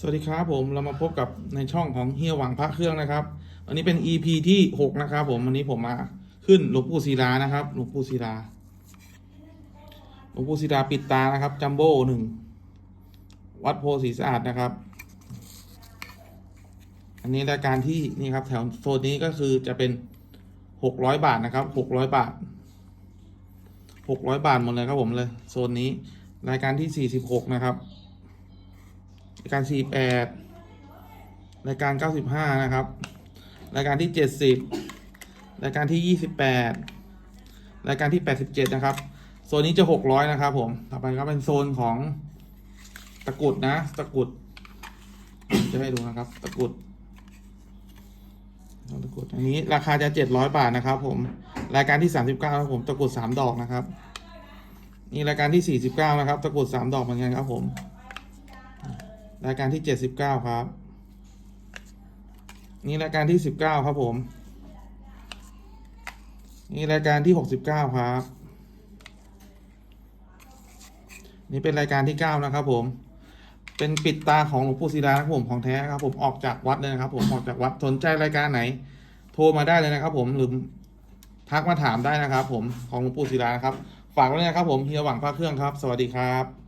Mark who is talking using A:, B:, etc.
A: สวัสดีครับผมเรามาพบกับในช่องของเฮียหวังพระเครื่องนะครับวันนี้เป็น EP ที่หกนะครับ ผมวันนี้ผมมาขึ้นหลวงปู่ศิลานะครับหลวงปู่ศิลาหลวงปู่ศิลาปิดตานะครับจัมโบ้หนึ่งวัดโพธิสะอาดนะครับ อันนี้รายการที่นี่ครับแถวโซนนี้ก็คือจะเป็นหกร้อยบาทนะครับหกร้อยบาทหกร้อยบาทหมดเลยครับผมเลยโซนนี้รายการที่สี่สิบหกนะครับายการ 48 รายการ 95 นะครับ รายการที่ 70 รายการที่ 28 รายการที่ 87 นะครับ โซนนี้จะ 600 นะครับผม ต่อไปก็เป็นโซนของตะกุดนะ ตะกุด จะให้ดูนะครับ ตะกุดตะกุดอันนี้ราคาจะ700บาทนะครับ ผม รายการที่39นะครับผม ตะกุด3ดอกนะครับ นี่รายการที่49นะครับ ตะกุด3ดอกเหมือนกันครับผม รายการที่เจ็ดสิบเก้าครับ นี่รายการที่สิบเก้าครับผม นี่รายการที่หกสิบเก้าครับ นี่เป็นรายการที่เก้านะครับผม เป็นปิดตาของหลวงปู่ศิลาครับผมของแท้ครับผมออกจากวัดเลยนะครับ ผมออกจากวัดสนใจรายการไหน โทรมาได้เลยนะครับ ผมหรือทักมาถามได้นะครับ ผมของหลวงปู่ศิลานะครับ ฝากไว้นะครับผมเฮียหวังพระเครื่องครับ สวัสดีครับ